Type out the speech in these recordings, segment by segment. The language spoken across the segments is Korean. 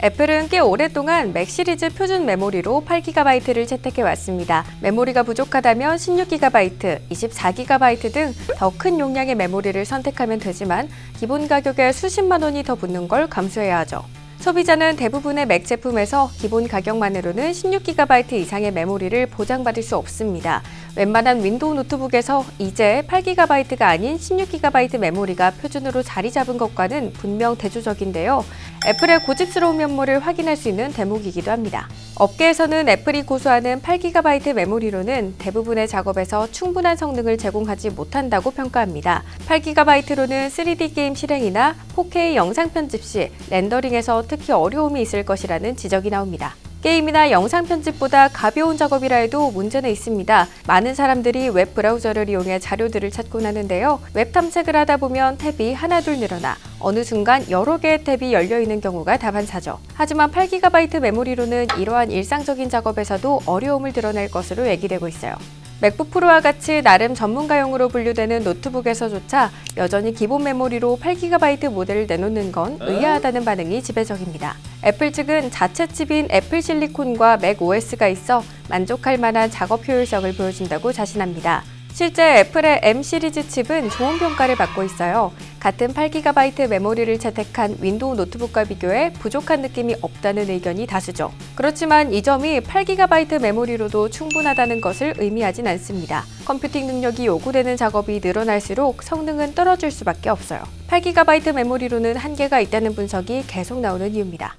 애플은 꽤 오랫동안 맥 시리즈 표준 메모리로 8GB를 채택해 왔습니다. 메모리가 부족하다면 16GB, 24GB 등 더 큰 용량의 메모리를 선택하면 되지만 기본 가격에 수십만 원이 더 붙는 걸 감수해야 하죠. 소비자는 대부분의 맥 제품에서 기본 가격만으로는 16GB 이상의 메모리를 보장받을 수 없습니다. 웬만한 윈도우 노트북에서 이제 8GB가 아닌 16GB 메모리가 표준으로 자리 잡은 것과는 분명 대조적인데요. 애플의 고집스러운 면모를 확인할 수 있는 대목이기도 합니다. 업계에서는 애플이 고수하는 8GB 메모리로는 대부분의 작업에서 충분한 성능을 제공하지 못한다고 평가합니다. 8GB로는 3D 게임 실행이나 4K 영상 편집 시 렌더링에서 특히 어려움이 있을 것이라는 지적이 나옵니다. 게임이나 영상 편집보다 가벼운 작업이라 해도 문제는 있습니다. 많은 사람들이 웹 브라우저를 이용해 자료들을 찾곤 하는데요. 웹 탐색을 하다 보면 탭이 하나둘 늘어나 어느 순간 여러 개의 탭이 열려 있는 경우가 다반사죠. 하지만 8GB 메모리로는 이러한 일상적인 작업에서도 어려움을 드러낼 것으로 예기되고 있어요. 맥북 프로와 같이 나름 전문가용으로 분류되는 노트북에서조차 여전히 기본 메모리로 8GB 모델을 내놓는 건 의아하다는 반응이 지배적입니다. 애플 측은 자체 칩인 애플 실리콘과 맥 OS가 있어 만족할 만한 작업 효율성을 보여준다고 자신합니다. 실제 애플의 M 시리즈 칩은 좋은 평가를 받고 있어요. 같은 8GB 메모리를 채택한 윈도우 노트북과 비교해 부족한 느낌이 없다는 의견이 다수죠. 그렇지만 이 점이 8GB 메모리로도 충분하다는 것을 의미하진 않습니다. 컴퓨팅 능력이 요구되는 작업이 늘어날수록 성능은 떨어질 수밖에 없어요. 8GB 메모리로는 한계가 있다는 분석이 계속 나오는 이유입니다.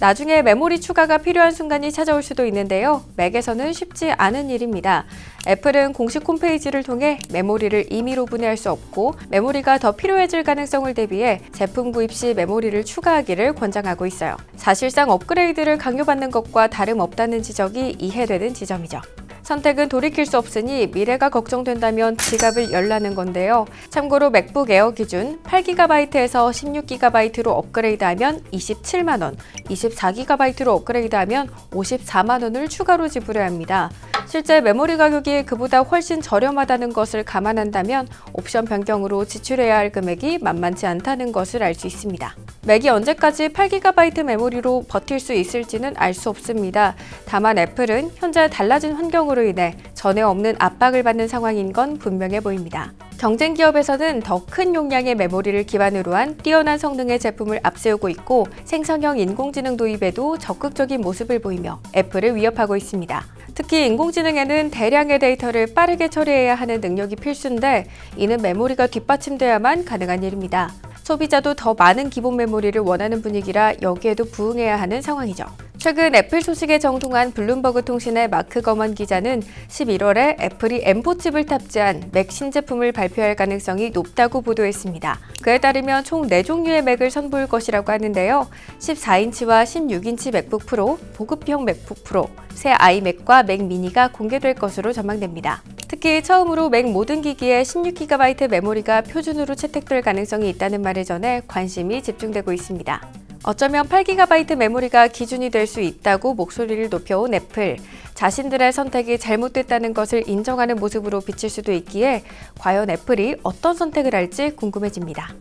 나중에 메모리 추가가 필요한 순간이 찾아올 수도 있는데요. 맥에서는 쉽지 않은 일입니다. 애플은 공식 홈페이지를 통해 메모리를 임의로 분해할 수 없고 메모리가 더 필요해질 가능성을 대비해 제품 구입 시 메모리를 추가하기를 권장하고 있어요. 사실상 업그레이드를 강요받는 것과 다름없다는 지적이 이해되는 지점이죠. 선택은 돌이킬 수 없으니 미래가 걱정된다면 지갑을 열라는 건데요. 참고로 맥북 에어 기준 8GB에서 16GB로 업그레이드하면 27만 원, 24GB로 업그레이드하면 54만 원을 추가로 지불해야 합니다. 실제 메모리 가격이 그보다 훨씬 저렴하다는 것을 감안한다면 옵션 변경으로 지출해야 할 금액이 만만치 않다는 것을 알 수 있습니다. 맥이 언제까지 8GB 메모리로 버틸 수 있을지는 알 수 없습니다. 다만 애플은 현재 달라진 환경으로 인해 전에 없는 압박을 받는 상황인 건 분명해 보입니다. 경쟁 기업에서는 더 큰 용량의 메모리를 기반으로 한 뛰어난 성능의 제품을 앞세우고 있고 생성형 인공지능 도입에도 적극적인 모습을 보이며 애플을 위협하고 있습니다. 특히 인공지능에는 대량의 데이터를 빠르게 처리해야 하는 능력이 필수인데 이는 메모리가 뒷받침돼야만 가능한 일입니다. 소비자도 더 많은 기본 메모리를 원하는 분위기라 여기에도 부응해야 하는 상황이죠. 최근 애플 소식에 정통한 블룸버그 통신의 마크 거먼 기자는 11월에 애플이 M4 칩을 탑재한 맥 신제품을 발표할 가능성이 높다고 보도했습니다. 그에 따르면 총 4종류의 맥을 선보일 것이라고 하는데요. 14인치와 16인치 맥북 프로, 보급형 맥북 프로, 새 아이맥과 맥 미니가 공개될 것으로 전망됩니다. 특히 처음으로 맥 모든 기기에 16GB 메모리가 표준으로 채택될 가능성이 있다는 말을 전해 관심이 집중되고 있습니다. 어쩌면 8GB 메모리가 기준이 될 수 있다고 목소리를 높여온 애플. 자신들의 선택이 잘못됐다는 것을 인정하는 모습으로 비칠 수도 있기에 과연 애플이 어떤 선택을 할지 궁금해집니다.